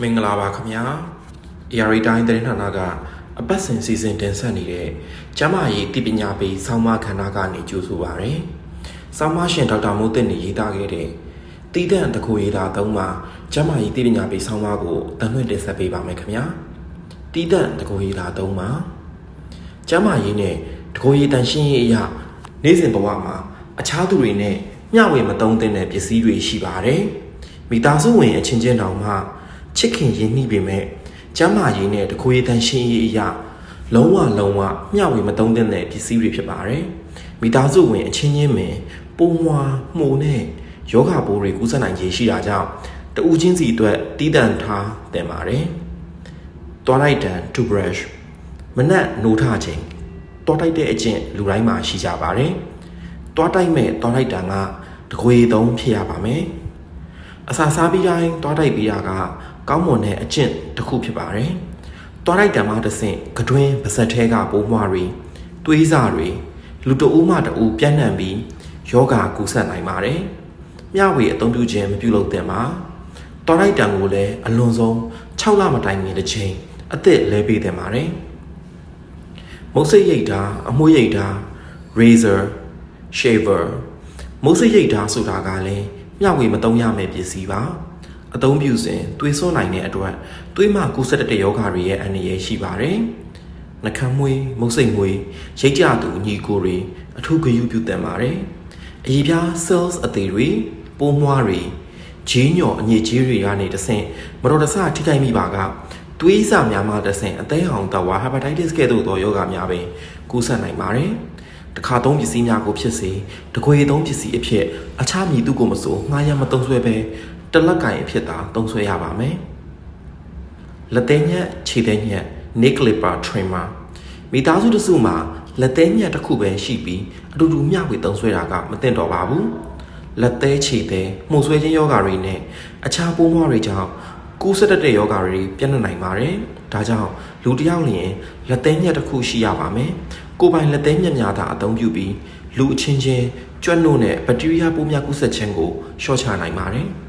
မင်္ဂလာပါခင်ဗျာ ARA တိုင်းသတင်းဌာနကအပတ်စဉ်စီစဉ်တင်ဆက်နေတဲ့ကျမကြီးတိပညာပေးဆောင်းမခန္ဓာကနေကြိုးဆိုပါရယ်။ဆောင်းမရှင်ဒေါက်တာမိုးသိန်းနေရေးသားခဲ့တဲ့တီးတန့်တကူရေးသားသုံးမှာကျမကြီးတိပညာပေးဆောင်းမကိုတန်လွင့်တင်ဆက်ပေးပါမယ်ခင်ဗျာ။တီးတန့်တကူရေးသားသုံးမှာကျမကြီးနဲ့တကူရေးတန်ရှင်းရေးအရာနေ့စဉ်ဘဝမှာအခြားသူတွေနဲ့မျှဝေမသုံးသင့်တဲ့ပစ္စည်းတွေရှိပါတယ်။မိသားစုဝင်အချင်းချင်းတောင်မှ ချစ်ခင်ရင်းနှီးပေမဲ့ကျမ်းမာရေးနဲ့တကိုယ်ရည်တန်ရှင်းရေးအရာလုံးဝလုံးဝမျှဝေမသုံးသင့်တဲ့ပစ္စည်းတွေဖြစ်ပါတယ်။မိသားစုဝင်အချင်းချင်းပင်ပုံမွာမှုနဲ့ယောဂပိုးတွေကူးစက်နိုင်ခြေရှိတာကြောင့်တဦးချင်းစီအတွက်တီးတန့်ထားတင်ပါတယ်။သွားလိုက်တန် to brush မနက်နိုးထချိန်သွားတိုက်တဲ့အကျင့်လူတိုင်းမှာရှိကြပါတယ်။သွားတိုက်မဲ့သွားလိုက်တန်ကတကိုယ်ရည်သုံးဖြစ်ရပါမယ်။အစာစားပြီးတိုင်းသွားတိုက်ပြီးတာက ကောင်းမွန်တဲ့အကျင့်တစ်ခုဖြစ်ပါတယ်။သွားတိုက်တံမှတစ်ဆင့်ကတွင်းပါဇက်ထဲကပိုးမွှားတွေသွေးစာတွေလူတအူးမှတအူးပြန့်နှံ့ပြီးယောဂကူးစက်နိုင်ပါတယ်။မျှဝေအသုံးပြုခြင်းမပြုလုပ်သင့်ပါ။သွားတိုက်တံကိုလည်းအလွန်ဆုံး6လမတိုင်ခင်တစ်ချိန်အသက်လဲပေးသင့်ပါတယ်။မုတ်စိတ်ရိတ်တာအမွှေးရိတ်တာ razor shaver မုတ်စိတ်ရိတ်တာဆိုတာကလည်းမျှဝေမသုံးရမယ့်ပစ္စည်းပါ အသုံးပြုစဉ်သွေးစွန်းနိုင်တဲ့အတွက်သွေးမှကူးစက်တဲ့ယောဂတွေရဲ့အန္တရာယ်ရှိပါတယ်နှကမ်းမွေးမုတ်စိတ်မွေးရိတ်ကြသူညီကိုတွေအထူးဂရုပြုသင့်ပါတယ်အရေးပြား cells အသေးတွေပိုးမွှားတွေဂျင်းညော်အညစ်အကြေးတွေကနေတဆင့်မတော်တဆထိခိုက်မိပါကသွေးစာများမှတဆင့်အသေးအောင်တဝါ hepatitis ကဲ့သို့သောယောဂများပင်ကူးစက်နိုင်ပါတယ်တခါသုံးပစ္စည်းများကိုဖြစ်စေတကွေသုံးပစ္စည်းအဖြစ်အခြားမည်သူကိုမဆိုငှားရမ်းမသုံးဆွဲပဲ တလက်ကင်အဖြစ်သာသုံးဆွဲရပါမယ်လက်သေးညက်ခြေသေးညက် nail clipper trimmer မိသားစုတစ်စုမှာလက်သေးညက်တစ်ခုပဲရှိပြီးအတူတူမျှဝေသုံးဆွဲတာကမသင့်တော်ပါဘူးလက်သေးခြေသေးမှုဆွဲခြင်းယောဂါတွေနဲ့အခြားပိုးမွှားတွေကြောင့်ကူးစက်တတ်တဲ့ယောဂါတွေပြန့်နှံ့နိုင်ပါတယ်ဒါကြောင့်လူတစ်ယောက်လျင်လက်သေးညက်တစ်ခုရှိရပါမယ်ကိုယ်ပိုင်လက်သေးညက်များသာအသုံးပြုပြီးလူအချင်းချင်းကြွက်နို့နဲ့ဘက်တီးရီးယားပိုးများကူးစက်ခြင်းကိုလျှော့ချနိုင်ပါတယ်။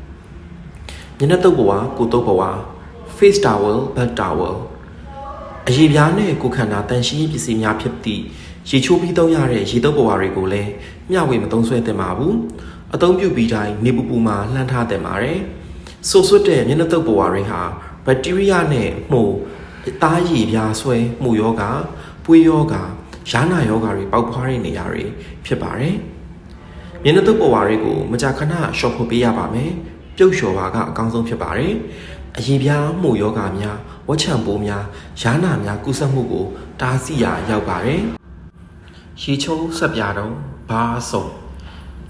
မျက်နှာတုပ်ပွားကိုတုပ်ပွား face towel back towel အရေးပြားနဲ့ကိုယ်ခန္ဓာတန်ရှင်းရေးပစ္စည်းများဖြစ်သည့်ရေချိုးပြီးသုံးရတဲ့ရေတုပ်ပွားတွေကိုလည်းမျှဝေမသုံးဆွဲသင့်ပါဘူး။အသုံးပြုပြီးတိုင်းနေပူပူမှာလှမ်းထားသင့်ပါတယ်။ဆိုဆွတ်တဲ့မျက်နှာတုပ်ပွားတွေဟာဘက်တီးရီးယားနဲ့မှုအသားရည်ပြားဆွဲမှုယောဂပွေးယောဂယားနာယောဂတွေပေါက်ဖွားတဲ့နေရာတွေဖြစ်ပါတယ်။မျက်နှာတုပ်ပွားတွေကိုမကြာခဏရှော့ဖို့ပေးရပါမယ်။ ပြုတ်လျှော်ပါကအကောင်းဆုံးဖြစ်ပါတယ်။အရေးပြားမှုယောဂများဝက်ချံပိုးများယားနာများကုသမှုကိုတားဆီးရာရောက်ပါတယ်။ရေချိုးဆက်ပြားတော့ဘာဆုံး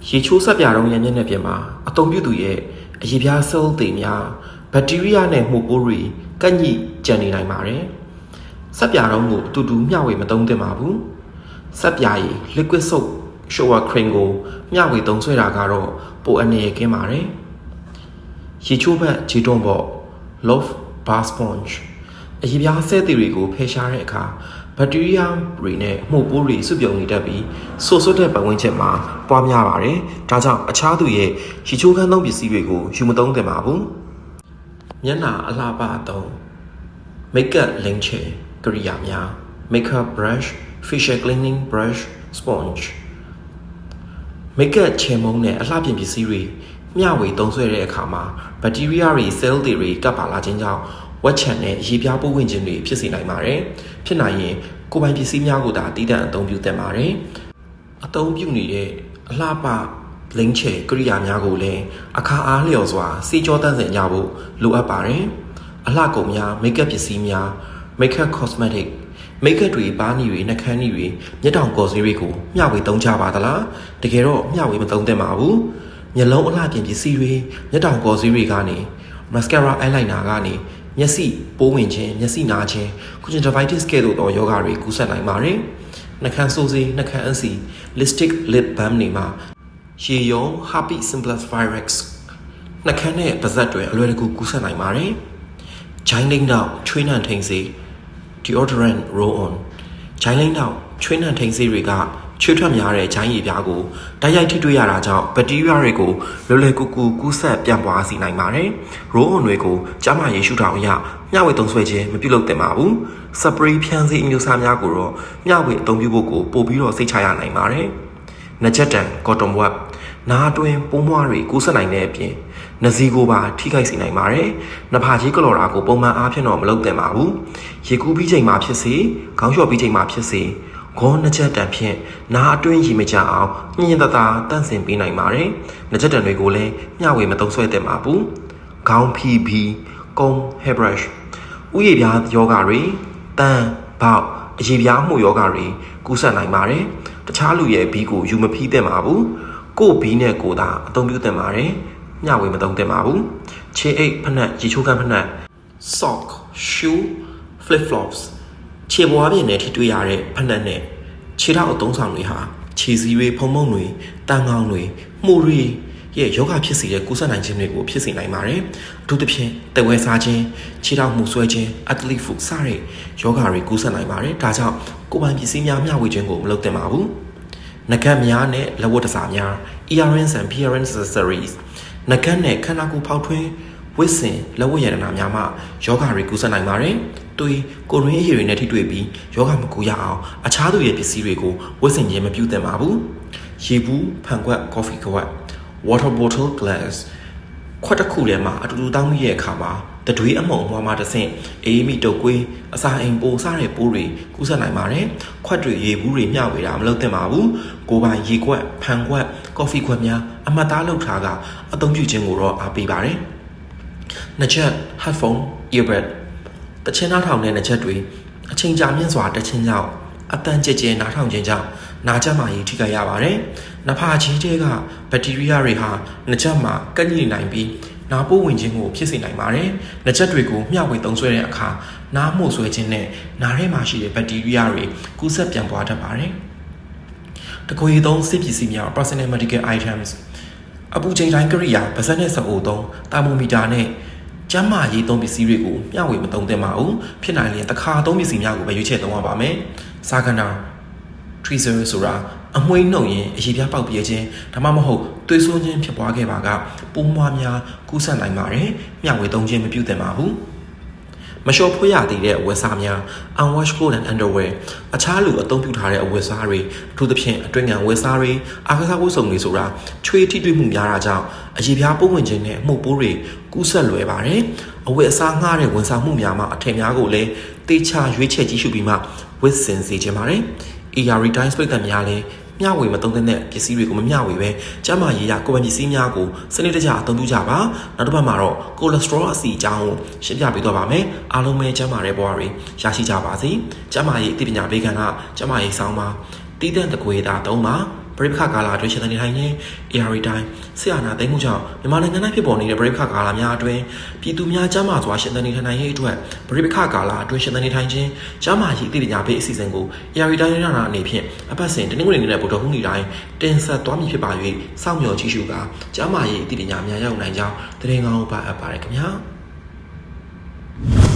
ရေချိုးဆက်ပြားတော့ရဲ့မျက်နှာပြင်မှာအတုံပြုသူရဲ့အရေးပြားဆဲလ်တွေများဘက်တီးရီးယားနဲ့မှုပိုးတွေကန့်ညိကျန်နေနိုင်ပါတယ်။ဆက်ပြားတော့ကိုအတူတူမျှဝေမသုံးသင့်ပါဘူး။ဆက်ပြားရည် liquid soap shower cream ကိုမျှဝေသုံးဆွဲတာကတော့ပိုအနေရကင်းပါတယ်။ ရေချိုးဘက်ဂျီတွန်းပေါ့ love bar sponge အရေးပြားဆဲသည်တွေကိုဖယ်ရှားတဲ့အခါဘက်တီးရီးယားတွေနဲ့မှုတ်ပိုးတွေစုပြုံနေတတ်ပြီးဆိုဆွတ်တဲ့ပတ်ဝန်းကျင်မှာပွားများပါတယ်။ဒါကြောင့်အခြားသူရဲ့ရေချိုးခန်းသုံးပစ္စည်းတွေကိုယူမသုံးသင့်ပါဘူး။မျက်နှာအလှပသုံး makeup လင်းချေကရိယာများ makeup brush facial cleaning brush sponge makeup ချေမုံနဲ့အလှပြင်ပစ္စည်းတွေ မျှဝေသုံးစွဲတဲ့အခါမှာဘက်တီးရီးယားတွေ cell တွေကပ်ပါလာခြင်းကြောင့်ဝက်ချန်နဲ့ရေပြားပိုးဝင်ခြင်းတွေဖြစ်စေနိုင်ပါတယ်။ဖြစ်နိုင်ရင်ကိုယ်ပိုင်ပစ္စည်းများကိုသာတည်တံ့အသုံးပြုသင့်ပါတယ်။အသုံးပြုနေတဲ့အလှပလင်းချေကရိယာများကိုလည်းအခါအားလျော်စွာစေကြောတန်းစင်ကြဖို့လိုအပ်ပါတယ်။အလှကုန်များမိတ်ကပ်ပစ္စည်းများ makeup cosmetic မိတ်ကပ်တွေပါးနီတွေနှာခမ်းနီတွေမျက်တောင်ကော်စေးတွေကိုမျှဝေသုံးကြပါသလားတကယ်တော့မျှဝေမသုံးသင့်ပါဘူး မျက်လုံးအလှပြင်ပစ္စည်းတွေမျက်တောင်ကော်စေးတွေကနေ mascara eyeliner ကနေမျက်စိပိုးဝင်ခြင်းမျက်စိနာခြင်း conjunctivitis ကဲ့သို့သောယောဂတွေကူးစက်နိုင်ပါတယ်နှာခမ်းဆိုးစေးနှာခမ်းအန်စီ lipstick lip balm တွေမှာရေယုံ herpes simplex virus နှာခမ်းနဲ့ပါးစပ်တွေအလွယ်တကူကူးစက်နိုင်ပါတယ်ဂျိုင်းလိမ့်တော့ချွေးနှံထိန်စေ deodorant roll on ဂျိုင်းလိမ့်တော့ချွေးနှံထိန်စေတွေက ချွေးထွက်များတဲ့ဂျိုင်းရည်ပြားကိုတိုက်ရိုက်ထိတွေ့ရတာကြောင့်ဘက်တီးရီးယားတွေကိုလွယ်လွယ်ကူကူကူးဆက်ပြန့်ပွားစေနိုင်ပါတယ်။ရိုးအွန်တွေကိုကျန်းမာရေးရှုထောင့်အရမျှဝေသုံးစွဲခြင်းမပြုလုပ်သင့်ပါဘူး။စပရေးဖြန်းစီအမျိုးအစားများကိုတော့မျှဝေအသုံးပြုဖို့ကိုပို့ပြီးတော့စိတ်ချရနိုင်ပါတယ်။နကြက်တန်ကော်တွန်ဝက်နားအတွင်းပိုးမွားတွေကူးဆက်နိုင်တဲ့အပြင်နဇီကိုပါထိခိုက်စေနိုင်ပါတယ်။နဖာကြီးကလော်ရာကိုပုံမှန်အားဖြင့်တော့မလုပ်သင့်ပါဘူး။ရေကူးပြီးချိန်မှာဖြစ်စေခေါင်းလျှော်ပြီးချိန်မှာဖြစ်စေ ဂေါနှစ်ချက်တန်ဖြင့်နားအတွင်းရီမကြအောင်ညင်ညင်တသာတန့်စင်ပေးနိုင်ပါတယ်။နှစ်ချက်တန်တွေကိုလည်းမျှဝေမသုံးဆွဲသင့်ပါဘူး။ခေါင်းဖီဘီကုန်း hair brush ဥယျာဉ်ပြားယောဂတွေတန်ပေါက်အရေပြားမှုယောဂတွေကူးစက်နိုင်ပါတယ်။တခြားလူရဲ့ဘီကိုယူမဖီးသင့်ပါဘူး။ကို့ဘီနဲ့ကိုသာအသုံးပြုသင့်ပါတယ်။မျှဝေမသုံးသင့်ပါဘူး။ခြေအိတ်ဖက်နှက်ရေချိုးကမ်းဖက်နှက် sock shoe flip flops ခြေပွားပြင်နဲ့ထိတွေ့ရတဲ့ဖက်နှက်နဲ့ခြေထောက်အသုံးဆောင်တွေဟာခြေစည်းတွေဖုံမုံတွေတန်ကောင်းတွေမှုတွေရဲ့ယောဂဖြစ်စေတဲ့ကုသနိုင်ခြင်းတွေကိုဖြစ်စေနိုင်ပါတယ်အထူးသဖြင့်တဝဲစားခြင်းခြေထောက်မှုဆွဲခြင်း athlete foot စတဲ့ယောဂတွေကုသနိုင်ပါတယ်ဒါကြောင့်ကိုယ်ပိုင်ပစ္စည်းများမျှဝေခြင်းကိုမလုပ်သင့်ပါဘူးနဂတ်များနဲ့လက်ဝတ်တစားများ earrings and appearance accessories နဂတ်နဲ့ခန္ဓာကိုယ်ဖောက်ထွင်း ဝစ်စင်လက်ဝတ်ရတနာများမှယောဂတွေကုသနိုင်ပါတယ်။တွေကိုရင်းအရည်တွေနဲ့ထိတွေ့ပြီးယောဂမကူရအောင်အခြားသူရဲ့ပစ္စည်းတွေကိုဝစ်စင်ခြင်းမပြုသင့်ပါဘူး။ရေဘူးဖန်ခွက် coffee ခွက် water bottle glass ခွက်တစ်ခုထဲမှာအတူတူတောင်းမိရဲ့အခါမှာတတွေးအမုံအမွားမှာတဆင့်အေးမိတုတ်ကွေးအစာအိမ်ပိုစားတဲ့ပိုးတွေကူးစက်နိုင်ပါတယ်။ခွက်တွေရေဘူးတွေမျှဝေတာမလုပ်သင့်ပါဘူး။ကိုယ်ပိုင်ရေခွက်ဖန်ခွက်ကော်ဖီခွက်များအမှတ်သားလုပ်ထားကအသုံးပြုခြင်းကိုတော့အားပေးပါတယ်။ နှစ်ချက် headphone earbud တချင်းနားထောင်တဲ့နှစ်ချက်တွေအချိန်ကြာမြင့်စွာတက်ချင်းကြောင့်အတန်ကြဲကြဲနားထောင်ခြင်းကြောင့်နာကျန်းမာရေးထိခိုက်ရပါတယ်။နဖာကြီးတဲ့ကဘက်တီးရီးယားတွေဟာနှစ်ချက်မှာကန့်ညိနိုင်ပြီးနာပိုးဝင်ခြင်းကိုဖြစ်စေနိုင်ပါတယ်။နှစ်ချက်တွေကိုမျှဝေသုံးစွဲတဲ့အခါနားမှုဆွဲခြင်းနဲ့နားထဲမှာရှိတဲ့ဘက်တီးရီးယားတွေကူးစက်ပြန့်ပွားတတ်ပါတယ်။တကွေသုံးစစ်ပစ္စည်းများ personal medical items အပူချိန်တိုင်းကိရိယာပါးစပ်နဲ့စအိုသုံးတာမိုမီတာနဲ့ကျန်းမာရေးသုံးပစ္စည်းတွေကိုမျှဝေမသုံးသင့်ပါဘူးဖြစ်နိုင်ရင်တစ်ခါသုံးပစ္စည်းများကိုပဲရွေးချယ်သုံးရပါမယ်စာကနာ treaser ဆိုတာအမွှေးနှုတ်ရင်အရေးပြားပေါက်ပြဲခြင်းဒါမှမဟုတ်သွေးဆိုးခြင်းဖြစ်ပွားခဲ့ပါကပိုးမွားများကူးစက်နိုင်ပါတယ်မျှဝေသုံးခြင်းမပြုသင့်ပါဘူး မလျှော်ဖွေးရသေးတဲ့အဝတ်အစားများ unwashed clothes and underwear အခြားလူအသုံးပြုထားတဲ့အဝတ်အစားတွေအထူးသဖြင့်အတွင်းငံဝတ်အစားတွေအာကစားဝတ်စုံတွေဆိုတာချွေးထိတွေ့မှုများတာကြောင့်အရေးပြားပုံဝင်ခြင်းနဲ့မှုပိုးတွေကူးစက်လွယ်ပါတယ်အဝတ်အစားငှားတဲ့ဝန်ဆောင်မှုများမှာအထည်များကိုလည်းတေချာရွေးချယ်ကြည့်ရှုပြီးမှဝတ်ဆင်စေခြင်းပါတယ် AR Times ပိတ်သက်များလည်း မျှဝေမသုံးသင့်တဲ့ပစ္စည်းတွေကိုမမျှဝေပဲကျန်းမာရေးရကိုယ်ပိုင်ပစ္စည်းများကိုစနစ်တကျအသုံးပြုကြပါနောက်တစ်ပတ်မှာတော့ကိုလက်စထရောအဆီအကြောင်းကိုရှင်းပြပေးသွားပါမယ်အားလုံးပဲကျန်းမာတဲ့ဘဝတွေရရှိကြပါစေကျန်းမာရေးအသိပညာပေးကဏ္ဍကျန်းမာရေးဆောင်ပါတည်တဲ့တကွေတာသုံးပါ ပရိပခကာလအတွင်းရှင်သန်နေထိုင်ခြင်း AR တိုင်းဆရာနာသိမ်းမှုကြောင့်မြန်မာနိုင်ငံ၌ဖြစ်ပေါ်နေတဲ့ပရိပခကာလများအတွင်းပြည်သူများကျန်းမာစွာရှင်သန်နေထိုင်ရေးအတွက်ပရိပခကာလအတွင်းရှင်သန်နေထိုင်ခြင်းကျန်းမာရေးအသိပညာပေးအစီအစဉ်ကို AR တိုင်းရနာအနေဖြင့်အပတ်စဉ်တနင်္ဂနွေနေ့နဲ့ဗုဒ္ဓဟူးနေ့တိုင်းတင်ဆက်သွားမည်ဖြစ်ပါ၍စောင့်မျှော်ကြည့်ရှုကာကျန်းမာရေးအသိပညာများရောက်နိုင်ကြောင်းတရင်ကောင်းပါအပ်ပါတယ်ခင်ဗျာ။